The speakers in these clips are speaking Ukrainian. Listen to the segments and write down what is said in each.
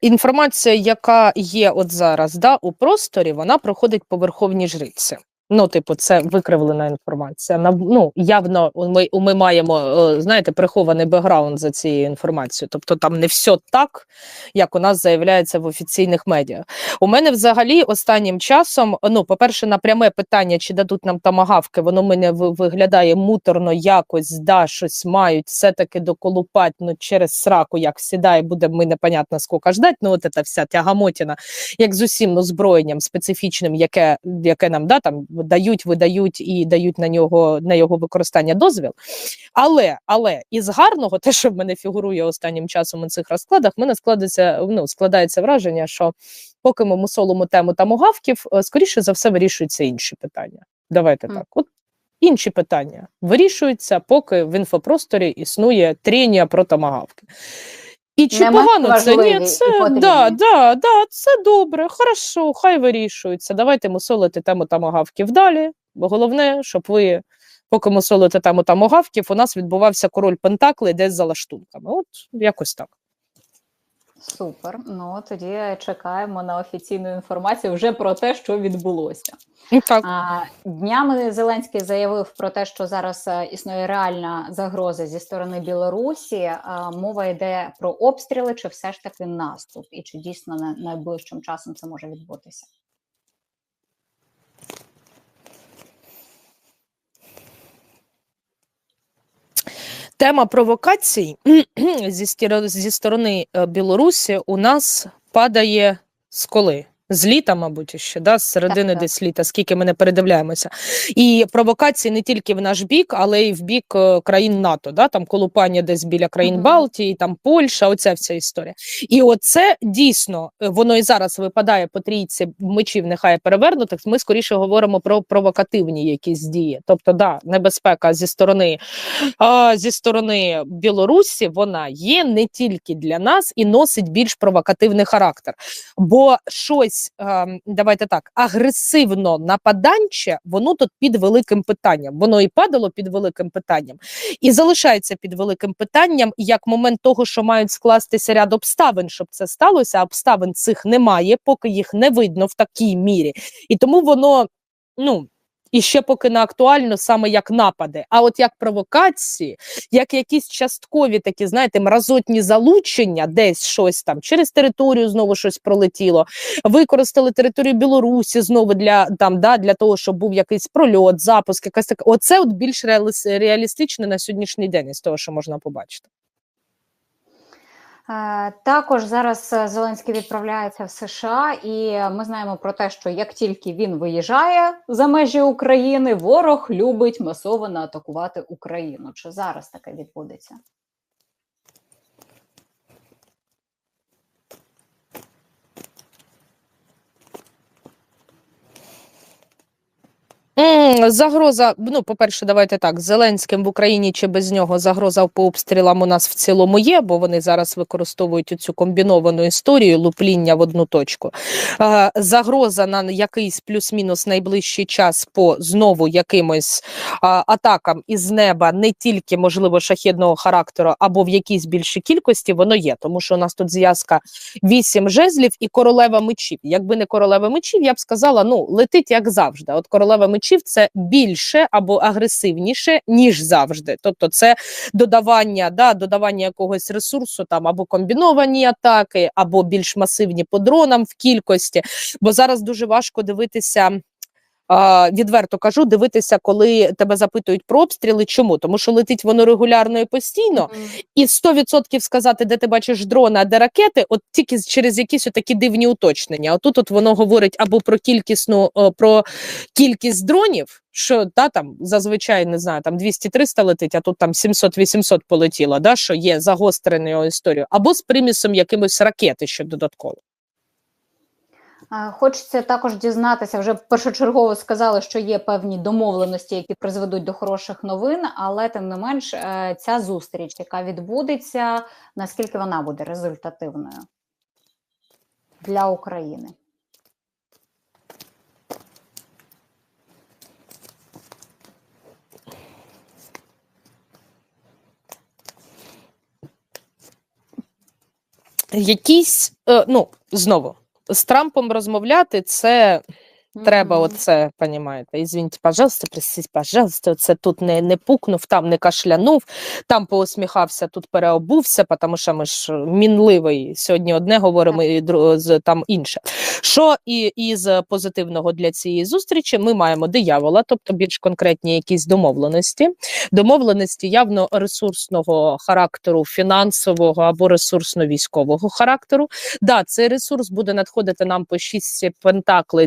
інформація, яка є от зараз да, у просторі, вона проходить по верховній жриці. Ну, типу, це викривлена інформація. На ну явно ми, ми маємо е, знаєте прихований бекграунд за цією інформацією. Тобто там не все так, як у нас заявляється в офіційних медіа. У мене взагалі останнім часом, ну, по-перше, на пряме питання, чи дадуть нам тамагавки, воно мене виглядає муторно якось, да, щось мають все-таки доколупать, ну через сраку, як сідає, буде ми непонятно скільки ждать. Ну, от ця вся тягамотіна, як з усім озброєнням специфічним, яке, яке нам да, там дають, видають і дають на нього на його використання дозвіл. Але але із гарного, те, що в мене фігурує останнім часом у цих розкладах, в мене складається ну складається враження, що поки ми мусолимо тему тамогавків, е, скоріше за все вирішуються інші питання. Давайте Мгм. так. От інші питання вирішуються, поки в інфопросторі існує тренія про тамагавки. І чи Нема погано це? Ні, це да, да, да, це добре, хорошо, хай вирішується. Давайте мусолити тему тамагавків далі. Бо головне, щоб ви, поки мусолите тему тамагавків, у нас відбувався король Пентакли десь за лаштунками. От якось так. Супер. Ну тоді чекаємо на офіційну інформацію вже про те, що відбулося. Ну, так. А, днями Зеленський заявив про те, що зараз е, існує реальна загроза зі сторони Білорусі. А, мова йде про обстріли, чи все ж таки наступ, і чи дійсно на найближчим часом це може відбутися? Тема провокацій зі, сторони е, Білорусі у нас падає з коли? З літа, мабуть, ще да? з середини так. десь літа, скільки ми не передивляємося. І провокації не тільки в наш бік, але й в бік е, країн НАТО. Да? Там колупання десь біля країн Мгм. Балтії, там Польща, оця вся історія. І оце дійсно е, воно і зараз випадає по трійці мечів, нехай перевернутих. Ми скоріше говоримо про провокативні якісь дії. Тобто, да, небезпека зі сторони а, зі сторони Білорусі вона є не тільки для нас і носить більш провокативний характер. Бо щось, ем, давайте так, агресивно нападанче, воно тут під великим питанням. Воно і падало під великим питанням, і залишається під великим питанням як момент того, що мають скластися ряд обставин, щоб це сталося. Обставин цих немає, поки їх не видно в такій мірі, і тому воно ну. І ще поки не актуально саме як напади, а от як провокації, як якісь часткові такі, знаєте, мразотні залучення, десь щось там через територію знову щось пролетіло. Використали територію Білорусі знову для там, да, для того, щоб був якийсь прольот, запуск, якась така. Оце от більш реаліс- реалістичне на сьогоднішній день із того, що можна побачити. Е, Також зараз е, Зеленський відправляється в США, і ми знаємо про те, що як тільки він виїжджає за межі України, ворог любить масово атакувати Україну. Чи зараз таке відбудеться? Загроза, ну, по-перше, давайте так, Зеленським в Україні чи без нього загроза по обстрілам у нас в цілому є, бо вони зараз використовують цю комбіновану історію лупління в одну точку. Загроза на якийсь плюс-мінус найближчий час по знову якимось атакам із неба, не тільки, можливо, шахідного характеру або в якійсь більшій кількості, воно є, тому що у нас тут зв'язка вісім жезлів і королева мечів. Якби не королева мечів, я б сказала, ну летить як завжди. От королева мечів це більше або агресивніше, ніж завжди. Тобто, це додавання, да, додавання якогось ресурсу, там або комбіновані атаки, або більш масивні по дронам в кількості. Бо зараз дуже важко дивитися. Відверто кажу, дивитися, коли тебе запитують про обстріли. Чому? Тому що летить воно регулярно і постійно, і 100% сказати, де ти бачиш дрона, де ракети, от тільки через якісь такі дивні уточнення. Отут от воно говорить або про кількісну про кількість дронів, що да, там зазвичай не знаю, там 200-300 летить, а тут там 700-800 полетіло, да, що є загостреною історією, або з примісом якимось ракети ще додатково. Хочеться також дізнатися, вже першочергово сказали, що є певні домовленості, які призведуть до хороших новин, але тим не менш, е, ця зустріч, яка відбудеться, наскільки вона буде результативною для України? якісь, е, ну знову з Трампом розмовляти це Треба оце, понімаєте, извините, пожалуйста, простите, пожалуйста, це тут не, не пукнув, там не кашлянув, там поусміхався, тут переобувся, тому що ми ж мінливий. Сьогодні одне говоримо, і там інше. Що і із позитивного для цієї зустрічі ми маємо диявола, тобто більш конкретні якісь домовленості. Домовленості явно ресурсного характеру, фінансового або ресурсно-військового характеру. Да, цей ресурс буде надходити нам по шість пентаклей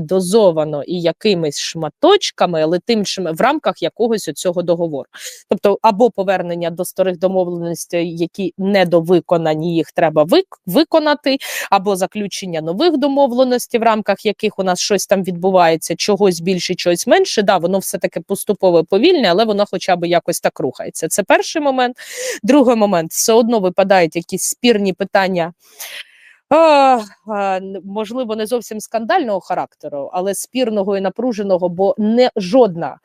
дозовано і якимись шматочками, але тим в рамках якогось цього договору. Тобто, або повернення до старих домовленостей, які недовиконані, їх треба вик- виконати, або заключення нових домовленостей, в рамках яких у нас щось там відбувається, чогось більше, чогось менше. Да, воно все таки поступово і повільне, але воно хоча б якось так рухається. Це перший момент. Другий момент все одно випадають якісь спірні питання. Можливо, не зовсім скандального характеру, але спірного і напруженого, бо не жодна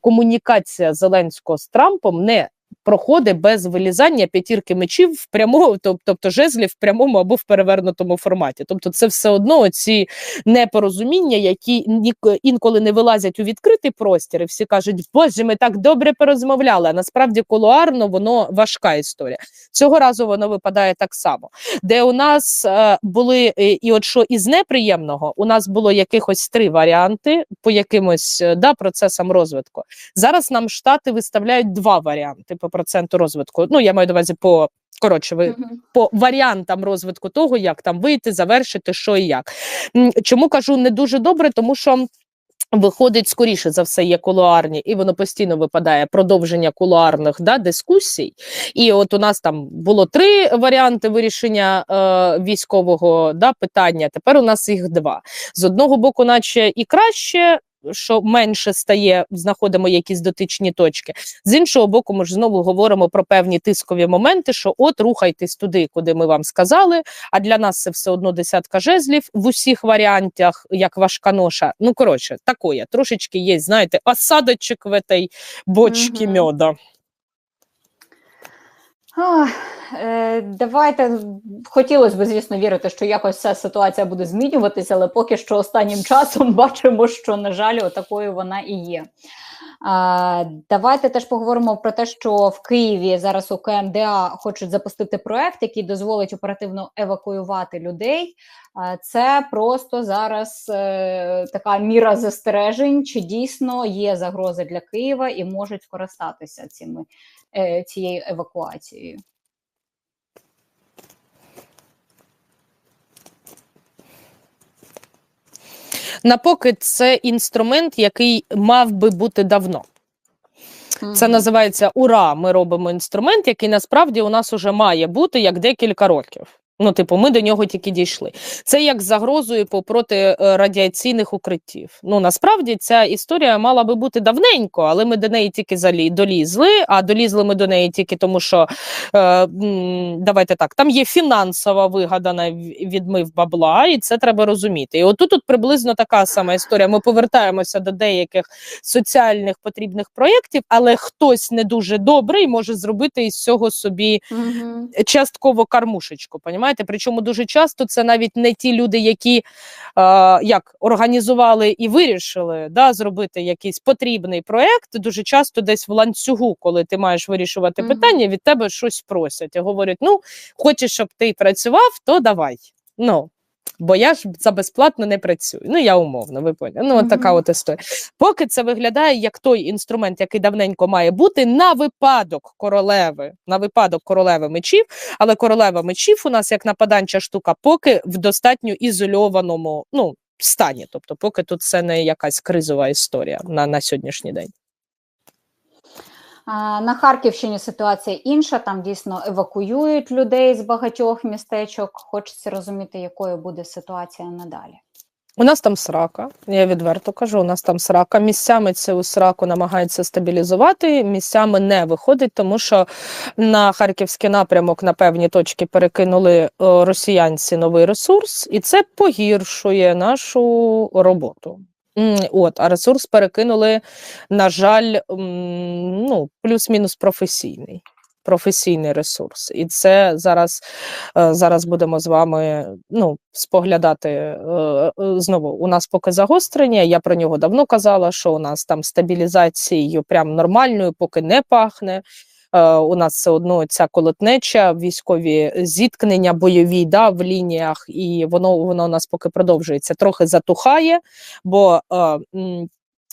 комунікація Зеленського з Трампом не проходить без вилізання п'ятірки мечів в прямому, тобто жезлів в прямому або в перевернутому форматі. Тобто, це все одно ці непорозуміння, які інколи не вилазять у відкритий простір, і всі кажуть, боже, ми так добре порозмовляли. А насправді кулуарно воно важка історія. Цього разу воно випадає так само де у нас е, були е, і от що із неприємного, у нас було якихось три варіанти по якимось е, да, процесам розвитку. Зараз нам штати виставляють два варіанти по проценту розвитку. Ну я маю на увазі по коротше, ви Мгм. по варіантам розвитку того, як там вийти, завершити, що і як. Чому кажу не дуже добре, тому що. Виходить, скоріше за все, є кулуарні, і воно постійно випадає продовження кулуарних да, дискусій. І от у нас там було три варіанти вирішення е, військового да, питання. Тепер у нас їх два. З одного боку, наче і краще. Що менше стає, знаходимо якісь дотичні точки. З іншого боку, ми ж знову говоримо про певні тискові моменти, що от рухайтесь туди, куди ми вам сказали. А для нас це все одно десятка жезлів в усіх варіантах, як важка ноша. Ну коротше, такое. Трошечки є, знаєте, осадочок в этой бочці Мгм. меда. Ах, е, Давайте хотілося б, звісно, вірити, що якось ця ситуація буде змінюватися, але поки що останнім часом бачимо, що, на жаль, такою вона і є. А, Давайте теж поговоримо про те, що в Києві зараз у КМДА хочуть запустити проект, який дозволить оперативно евакуювати людей. А, Це просто зараз е, така міра застережень, чи дійсно є загрози для Києва і можуть скористатися цими цією евакуацією. Напоки це інструмент, який мав би бути давно. Це називається Ура! Ми робимо інструмент, який насправді у нас уже має бути як декілька років. Ну, типу, ми до нього тільки дійшли. Це як загрозою проти е, радіаційних укриттів. Ну насправді ця історія мала би бути давненько, але ми до неї тільки залі долізли. А долізли ми до неї тільки тому, що е, давайте так, там є фінансова вигадана відмив бабла, і це треба розуміти. І отут тут приблизно така сама історія. Ми повертаємося до деяких соціальних потрібних проєктів, але хтось не дуже добрий може зробити із цього собі Мгм. частково кармушечку. Понімаєте? Причому дуже часто це навіть не ті люди, які е, як організували і вирішили да, зробити якийсь потрібний проект. Дуже часто десь в ланцюгу, коли ти маєш вирішувати Мгм. питання, від тебе щось просять і говорять: ну, хочеш, щоб ти працював, то давай. Ну. Бо я ж за безплатно не працюю. Ну, я умовно, ви поняли. Ну, от така от історія. Поки це виглядає як той інструмент, який давненько має бути на випадок королеви, на випадок королеви мечів, але королева мечів у нас як нападанча штука, поки в достатньо ізольованому ну, стані. Тобто, поки тут це не якась кризова історія на, на сьогоднішній день. На Харківщині ситуація інша. Там дійсно евакуюють людей з багатьох містечок. Хочеться розуміти, якою буде ситуація надалі. У нас там срака, я відверто кажу, у нас там срака. Місцями цю сраку намагаються стабілізувати, місцями не виходить, тому що на харківський напрямок на певні точки перекинули е, росіянці новий ресурс, і це погіршує нашу роботу. От, а ресурс перекинули, на жаль, ну, плюс-мінус професійний. професійний ресурс. І це зараз, е, зараз будемо з вами ну, споглядати е, е, знову. У нас поки загострення. Я про нього давно казала, що у нас там стабілізацією прям нормальною, поки не пахне. Е, у нас все одно ця колотнеча, військові зіткнення, бойові да, в лініях, і воно воно у нас поки продовжується. Трохи затухає, бо е,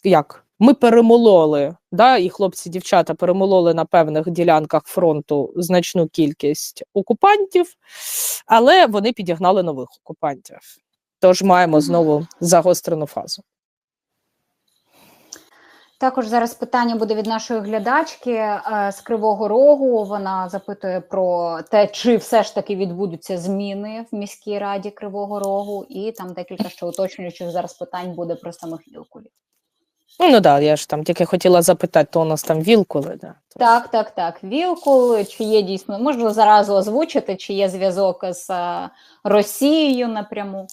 як ми перемололи, да, і хлопці, дівчата перемололи на певних ділянках фронту значну кількість окупантів, але вони підігнали нових окупантів. Тож маємо знову загострену фазу. Також зараз питання буде від нашої глядачки е, з Кривого Рогу. Вона запитує про те, чи все ж таки відбудуться зміни в міській раді Кривого Рогу, і там декілька ще уточнюючих зараз питань буде про самих вілкулів. Ну, ну да, я ж там тільки хотіла запитати, то у нас там вілкули. Да. Так, так, так. Вілкул, чи є дійсно, можна заразу озвучити, чи є зв'язок з е, Росією напряму.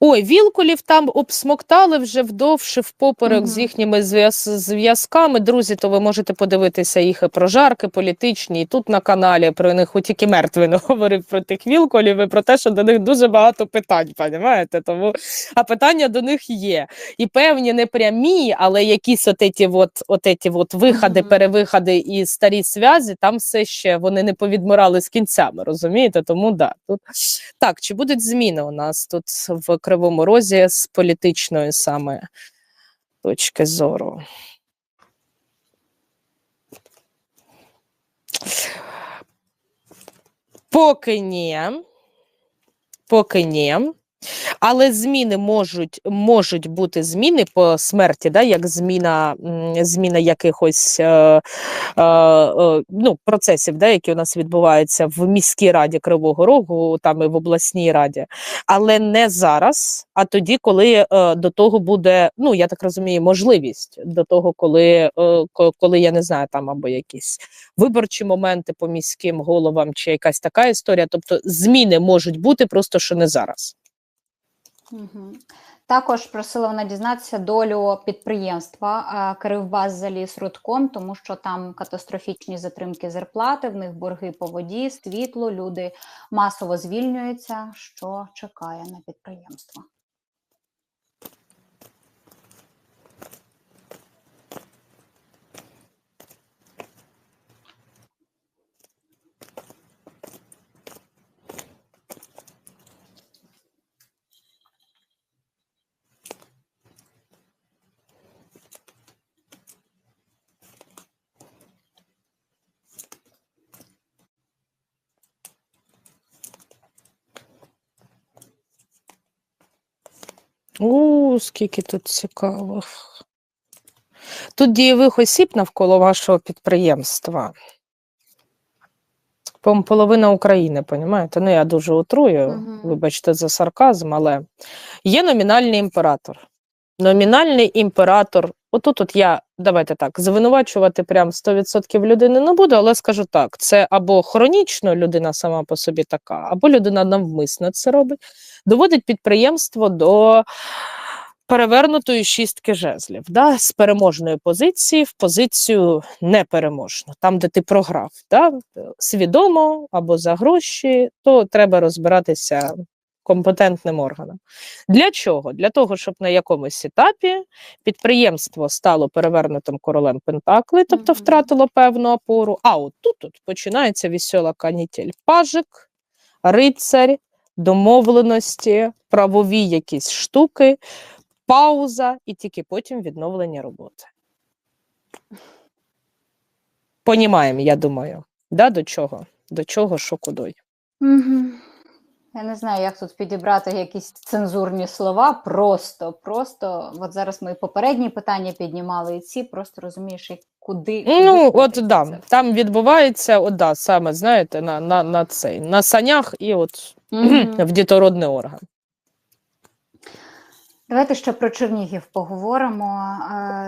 Ой, вілкулів там обсмоктали вже вдовше впоперек з їхніми зв'язками. Друзі, то ви можете подивитися їх і прожарки політичні, і тут на каналі про них хоч тільки мертвий не говорив про тих вілкулів і про те, що до них дуже багато питань, понімаєте? Тому а питання до них є. І певні не прямі, але якісь отеті от, отеті от виходи, Мгм. перевиходи і старі зв'язі, там все ще вони не повідмирали з кінцями, розумієте? Тому да, тут так, чи будуть зміни у нас тут в Кривому Розі з політичної саме точки зору? Поки ні. Поки ні. Але зміни можуть, можуть бути зміни по смерті, да, як зміна, зміна якихось е, е, е, ну, процесів, да, які у нас відбуваються в міській раді Кривого Рогу, там і в обласній раді, але не зараз, а тоді, коли е, до того буде, ну я так розумію, можливість до того, коли, е, коли я не знаю, там або якісь виборчі моменти по міським головам, чи якась така історія. Тобто зміни можуть бути, просто що не зараз. Також просила вона дізнатися долю підприємства Кривбас заліз рудком, тому що там катастрофічні затримки зарплати, в них борги по воді, світло, люди масово звільнюються. Що чекає на підприємство? У, скільки тут цікавих. Тут дієвих осіб навколо вашого підприємства. Половина України, понімаєте? Ну, я дуже утрую, Мгм. вибачте за сарказм, але є номінальний імператор. Номінальний імператор. Отут от я, давайте так, звинувачувати прям 100% людини не буду, але скажу так: це або хронічно людина сама по собі така, або людина навмисно це робить, доводить підприємство до перевернутої шістки жезлів, да, з переможної позиції в позицію непереможну, там, де ти програв, да, свідомо або за гроші, то треба розбиратися компетентним органам. Для чого? Для того, щоб на якомусь етапі підприємство стало перевернутим королем Пентакли, тобто втратило певну опору. А от тут от починається весела канітель. Пажик, рицарь, домовленості, правові якісь штуки, пауза і тільки потім відновлення роботи. Понімаємо, я думаю, да, до чого? До чого, що кудой. Угу. Я не знаю, як тут підібрати якісь цензурні слова. Просто, просто, от зараз ми попередні питання піднімали, і ці просто розумієш, куди. Ну, куди от да, це. там відбувається, от да, саме, знаєте, на, на, на цей, на санях і от Мгм. в дітородний орган. Давайте ще про Чернігів поговоримо.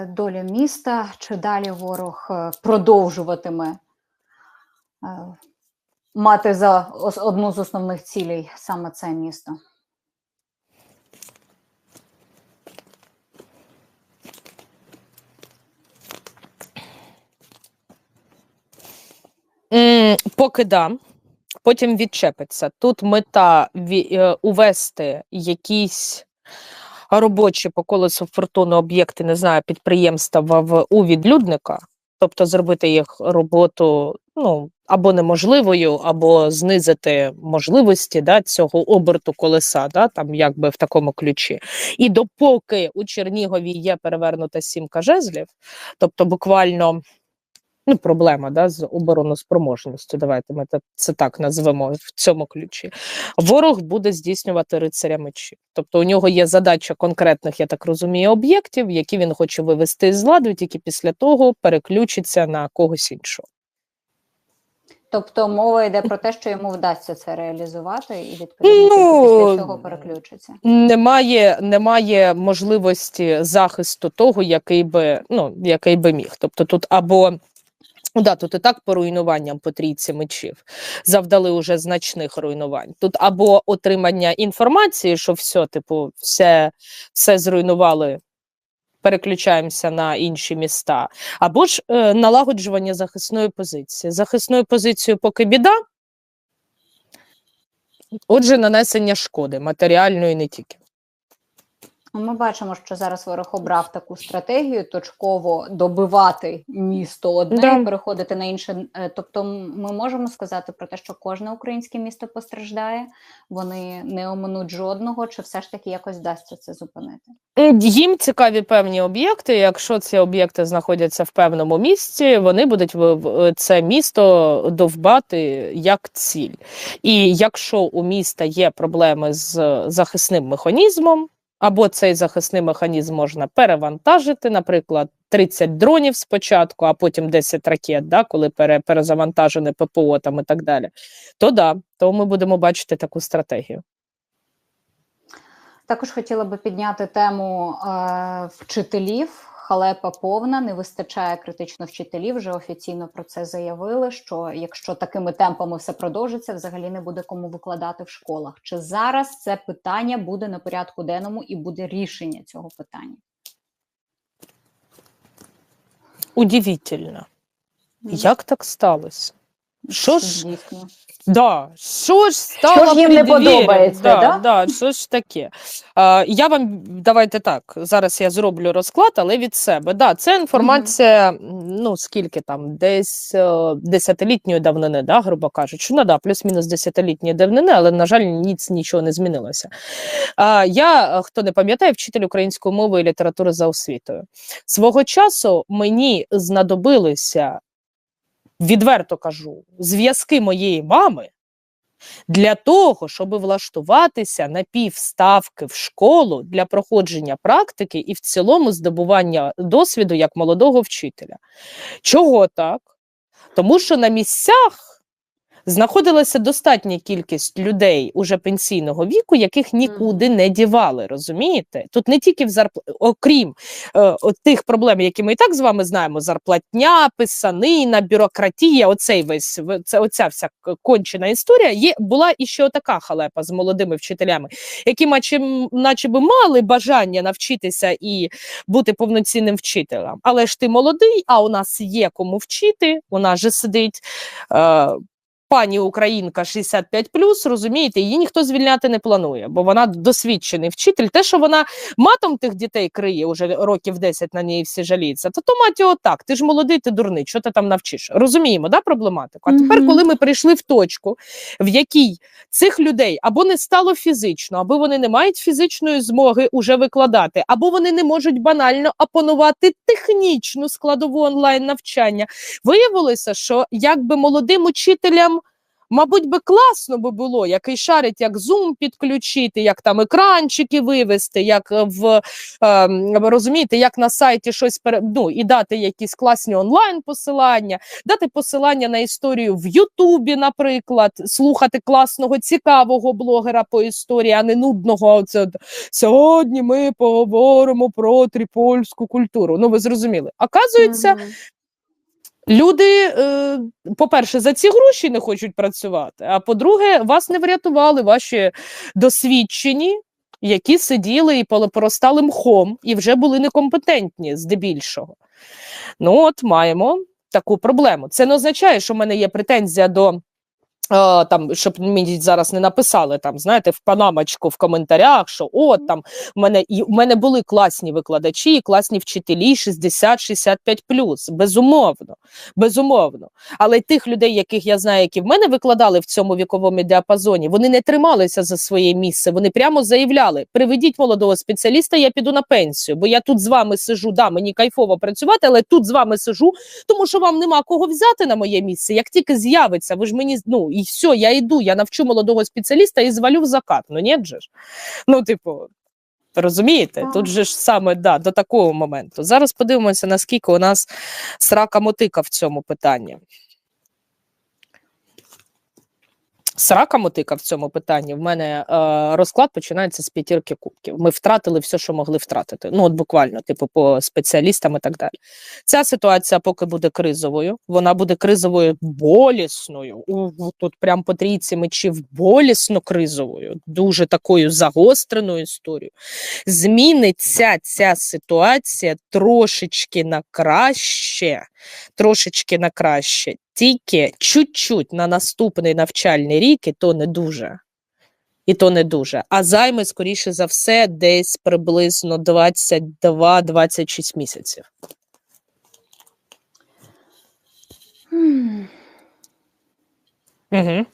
Доля міста чи далі ворог е, продовжуватиме е, мати за одну з основних цілей саме це місто. Поки да, потім відчепиться. Тут мета е, увести якісь робочі по колесу фортуни об'єкти, не знаю, підприємства в у відлюдника, тобто зробити їх роботу ну, або неможливою, або знизити можливості да, цього оберту колеса, да, там якби в такому ключі. І допоки у Чернігові є перевернута сімка жезлів, тобто буквально ну, проблема да, з обороноспроможністю, давайте ми це так назвемо в цьому ключі. Ворог буде здійснювати рицаря мечів. Тобто у нього є задача конкретних, я так розумію, об'єктів, які він хоче вивести з ладу, тільки після того переключиться на когось іншого. Тобто мова йде про те, що йому вдасться це реалізувати, і відповідно Ну, після цього переключиться. Немає, немає можливості захисту того, який би, ну, який би міг. Тобто тут або да, тут і так по руйнуванням по трійці мечів завдали уже значних руйнувань. Тут або отримання інформації, що все, типу, все, все зруйнували, переключаємося на інші міста, або ж е, налагоджування захисної позиції. Захисною позицією поки біда. Отже, нанесення шкоди матеріальної не тільки. Ми бачимо, що зараз ворог обрав таку стратегію точково добивати місто одне Да. і переходити на інше. Е, Тобто, ми можемо сказати про те, що кожне українське місто постраждає, вони не оминуть жодного, чи все ж таки якось вдасться це зупинити? Їм цікаві певні об'єкти. Якщо ці об'єкти знаходяться в певному місці, вони будуть в- це місто довбати як ціль. І якщо у міста є проблеми з захисним механізмом, або цей захисний механізм можна перевантажити, наприклад, 30 дронів спочатку, а потім 10 ракет, да, коли пере, перезавантажене ППО там і так далі, то да, то ми будемо бачити таку стратегію. Також хотіла би підняти тему е, вчителів. Халепа повна, не вистачає критично вчителів. Вже офіційно про це заявили. Що якщо такими темпами все продовжиться, взагалі не буде кому викладати в школах. Чи зараз це питання буде на порядку денному і буде рішення цього питання? Удивительно. Як так сталося? Що ж, дійсно? да, що ж стало Що ж їм не подобається, да, да? Да, що ж таке? А, я вам давайте так. Зараз я зроблю розклад, але від себе. Да, це інформація, м, ну скільки там, десь е, десятилітньої давнини, да, грубо кажучи. Ну да, плюс-мінус десятилітньої давнини, але на жаль, ніц нічого не змінилося. А, я, хто не пам'ятає, вчитель української мови і літератури за освітою. Свого часу мені знадобилися, відверто кажу, зв'язки моєї мами для того, щоб влаштуватися на півставки в школу для проходження практики і в цілому здобування досвіду як молодого вчителя. Чого так? Тому що на місцях знаходилася достатня кількість людей уже пенсійного віку, яких нікуди не дівали. Розумієте? Тут не тільки в зарп... окрім е, тих проблем, які ми і так з вами знаємо: зарплатня, писанина, бюрократія, оцей весь це оця вся кончена історія. Є була і ще така халепа з молодими вчителями, які, наче, наче би мали бажання навчитися і бути повноцінним вчителем. Але ж ти молодий, а у нас є кому вчити. У нас же сидить. Е, Пані Українка 65 розумієте, її ніхто звільняти не планує, бо вона досвідчений вчитель. Те, що вона матом тих дітей криє уже років 10 на неї всі жаліються, то то маті отак. Ти ж молодий, ти дурний, що ти там навчиш? Розуміємо, да, проблематику. А тепер, коли ми прийшли в точку, в якій цих людей або не стало фізично, або вони не мають фізичної змоги уже викладати, або вони не можуть банально опанувати технічну складову онлайн навчання. Виявилося, що якби молодим учителям. Мабуть, би класно би було, який шарить, як Zoom підключити, як там екранчики вивести, як е, в е, розумієте, як на сайті щось пере... ну, і дати якісь класні онлайн посилання, дати посилання на історію в Ютубі, наприклад, слухати класного, цікавого блогера по історії, а не нудного. От, Сьогодні ми поговоримо про трипольську культуру. Ну, ви зрозуміли. Оказується. Люди, е, по-перше, за ці гроші не хочуть працювати. А по-друге, вас не врятували ваші досвідчені, які сиділи і поростали мхом, і вже були некомпетентні здебільшого. Ну, от маємо таку проблему. Це не означає, що в мене є претензія до Там, щоб мені зараз не написали там, знаєте, в панамочку в коментарях, що от там в мене і в мене були класні викладачі, і класні вчителі 60-65 безумовно, безумовно. Але тих людей, яких я знаю, які в мене викладали в цьому віковому діапазоні, вони не трималися за своє місце. Вони прямо заявляли: приведіть молодого спеціаліста, я піду на пенсію, бо я тут з вами сижу. Да, мені кайфово працювати, але тут з вами сижу, тому що вам нема кого взяти на моє місце. Як тільки з'явиться, ви ж мені ну і все, я йду, я навчу молодого спеціаліста і звалю в закат. Ну ні же ж. Ну, типу. Розумієте, тут же ж саме да, до такого моменту. Зараз подивимося, наскільки у нас срака мотика в цьому питанні. Срака мотика в цьому питанні. В мене е, розклад починається з п'ятірки кубків. Ми втратили все, що могли втратити. Ну, от буквально, типу, по спеціалістам і так далі. Ця ситуація поки буде кризовою, вона буде кризовою болісною. У, тут прям по трійці мечів болісно кризовою, дуже такою загостреною історією. Зміниться ця ситуація трошечки на краще, трошечки на краще, тільки чуть-чуть на наступний навчальний рік, і то не дуже. І то не дуже. А займе, скоріше за все, десь приблизно 22-26 місяців. Угу.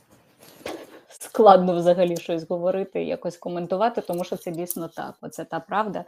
Складно взагалі щось говорити, якось коментувати, тому що це дійсно так. Оце та правда,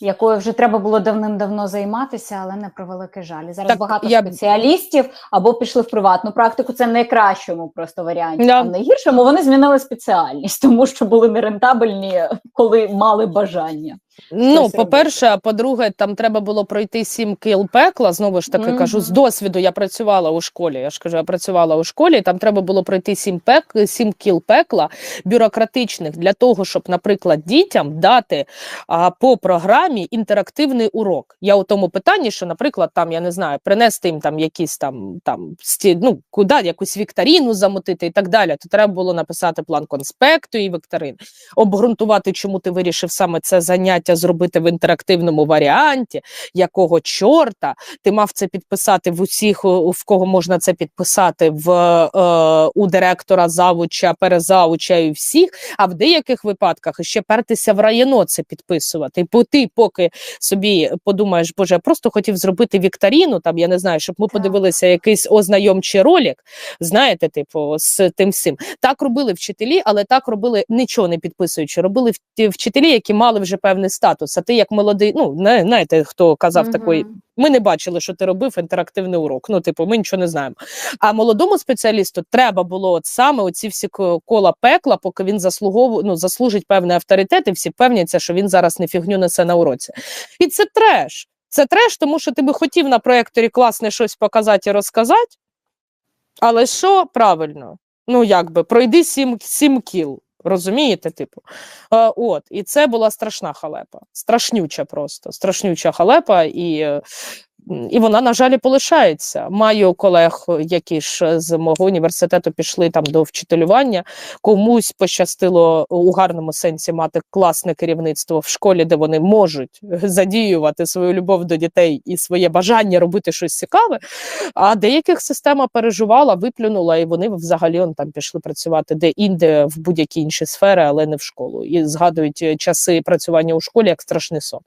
якою вже треба було давним-давно займатися, але не про великий жаль. І Зараз Так, багато я- спеціалістів або пішли в приватну практику. Це в найкращому просто варіанті. Да. А в найгіршому вони змінили спеціальність, тому що були нерентабельні, коли мали бажання. Ну, по-перше, а по-друге, там треба було пройти сім кіл пекла. Знову ж таки кажу, з досвіду я працювала у школі. Я ж кажу, я працювала у школі. і Там треба було пройти сім пек, сім кіл пекла бюрократичних для того, щоб, наприклад, дітям дати а, по програмі інтерактивний урок. Я у тому питанні, що, наприклад, там я не знаю, принести їм там якісь там там сті, ну, куди якусь вікторіну замотити і так далі. То треба було написати план конспекту і вікторин, обґрунтувати, чому ти вирішив саме це заняття зробити в інтерактивному варіанті, якого чорта ти мав це підписати в усіх, в кого можна це підписати в е, у директора, завуча, перезавуча і всіх. А в деяких випадках ще пертися в районо це підписувати. І ти, поки собі подумаєш, боже, я просто хотів зробити вікторіну, там я не знаю, щоб ми Так. подивилися якийсь ознайомчий ролик. Знаєте, типу, з тим всім. Так робили вчителі, але так робили нічого не підписуючи. Робили вчителі, які мали вже певний статус. А ти як молодий, ну не знаєте, хто казав такий, ми не бачили, що ти робив інтерактивний урок. Ну, типу, ми нічого не знаємо. А молодому спеціалісту треба було от саме оці всі ко- кола пекла, поки він заслуговує, ну, заслужить певний авторитет, і всі певняться, що він зараз не фігню несе на уроці. І це треш. Це треш, тому що ти би хотів на проєкторі класне щось показати і розказати. Але що правильно? Ну, якби пройди сім, сім кіл. Розумієте, типу, е, от і це була страшна халепа, страшнюча просто, страшнюча халепа, і, е, і вона, на жаль, полишається. Маю колег, е, які ж з мого університету пішли там до вчителювання. Комусь пощастило у гарному сенсі мати класне керівництво в школі, де вони можуть задіювати свою любов до дітей і своє бажання робити щось цікаве. А деяких система переживала, виплюнула, і вони взагалі он там пішли працювати де-інде в будь-які інші сфери, але не в школу. І згадують е, часи працювання у школі як страшний сон.